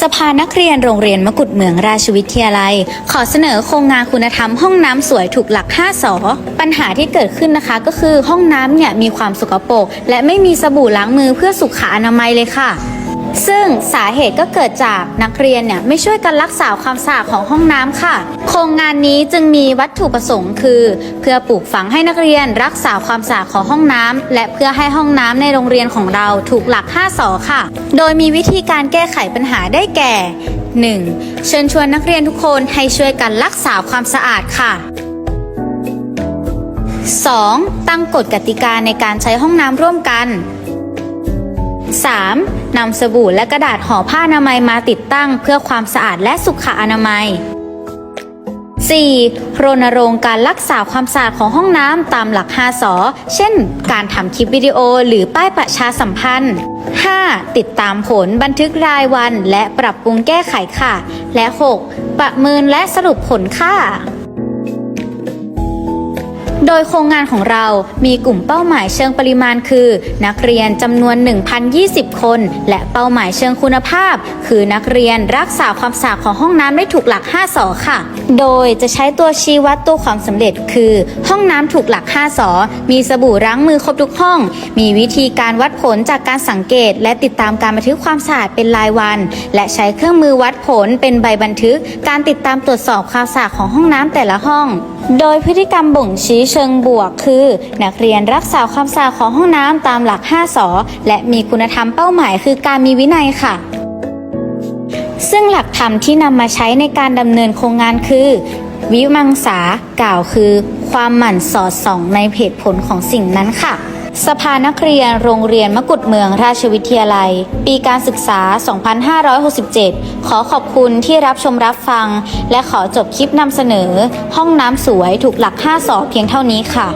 สภานักเรียนโรงเรียนมกุฎเมืองราชวิทยาลัย ขอเสนอโครงงานคุณธรรมห้องน้ำสวยถูกหลัก 5สอปัญหาที่เกิดขึ้นนะคะก็คือห้องน้ำเนี่ยมีความสกปรกและไม่มีสบู่ล้างมือเพื่อสุขอนามัยเลยค่ะ ซึ่งสาเหตุก็เกิดจากนักเรียนเนี่ยไม่ช่วยกันรักษาความสะอาดของห้องน้ำค่ะ โครงงานนี้จึงมีวัตถุประสงค์คือ เพื่อปลูกฝังให้นักเรียนรักษาความสะอาดของห้องน้ำและเพื่อให้ห้องน้ำในโรงเรียนของเราถูกหลัก 5สอค่ะ โดยมีวิธีการแก้ไขปัญหาได้แก่ 1. เชิญชวนนักเรียนทุกคนให้ช่วยกันรักษาความสะอาดค่ะ 2. ตั้งกฎกติกาในการใช้ห้องน้ำร่วมกัน 3. นำสบู่และกระดาษห่อผ้าอนามัยมาติดตั้ง เพื่อความสะอาดและสุขอนามัย 4. รณรงค์การรักษาความสะอาดของห้องน้ำตามหลัก 5สอเช่น การทำคลิปวิดีโอหรือป้ายประชาสัมพันธ์ 5. ติดตามผลบันทึกรายวันและปรับปรุงแก้ไขค่ะ และ 6. ประเมินและสรุปผลค่ะ โดยโครงงานของเรามีกลุ่มเป้าหมายเชิงปริมาณคือ นักเรียนจำนวน 1,020 คน และเป้าหมายเชิงคุณภาพ คือนักเรียนรักษาความสะอาดของห้องน้ำได้ถูกหลัก 5สอค่ะ โดยจะใช้ตัวชี้วัดตัวความสำเร็จ คือ ห้องน้ำถูกหลัก 5สอมีสบู่ล้างมือครบทุกห้อง มีวิธีการวัดผลจากการสังเกต และติดตามการบันทึกความสะอาดเป็นรายวัน และใช้เครื่องมือวัดผลเป็นใบบันทึก การติดตามตรวจสอบความสะอาดของห้องน้ำแต่ละห้อง โดยพฤติกรรมบ่งชี้เชิงบวกคือ นักเรียนรักษาความสะอาดของห้องน้ำตามหลัก 5สอและมีคุณธรรมเป้าหมายคือการมีวินัยค่ะซึ่งหลักธรรมที่นำมาใช้ในการดำเนินโครงงานคือ วิมังสากล่าวคือ ความหมั่นสอดส่องในเหตุผลของสิ่งนั้นค่ะ สภานักเรียนโรงเรียนมกุฎเมืองราชวิทยาลัย ปีการศึกษา 2567 ขอขอบคุณที่รับชมรับฟัง และขอจบคลิปนำเสนอ ห้องน้ำสวยถูกหลัก 5 สอเพียงเท่านี้ค่ะ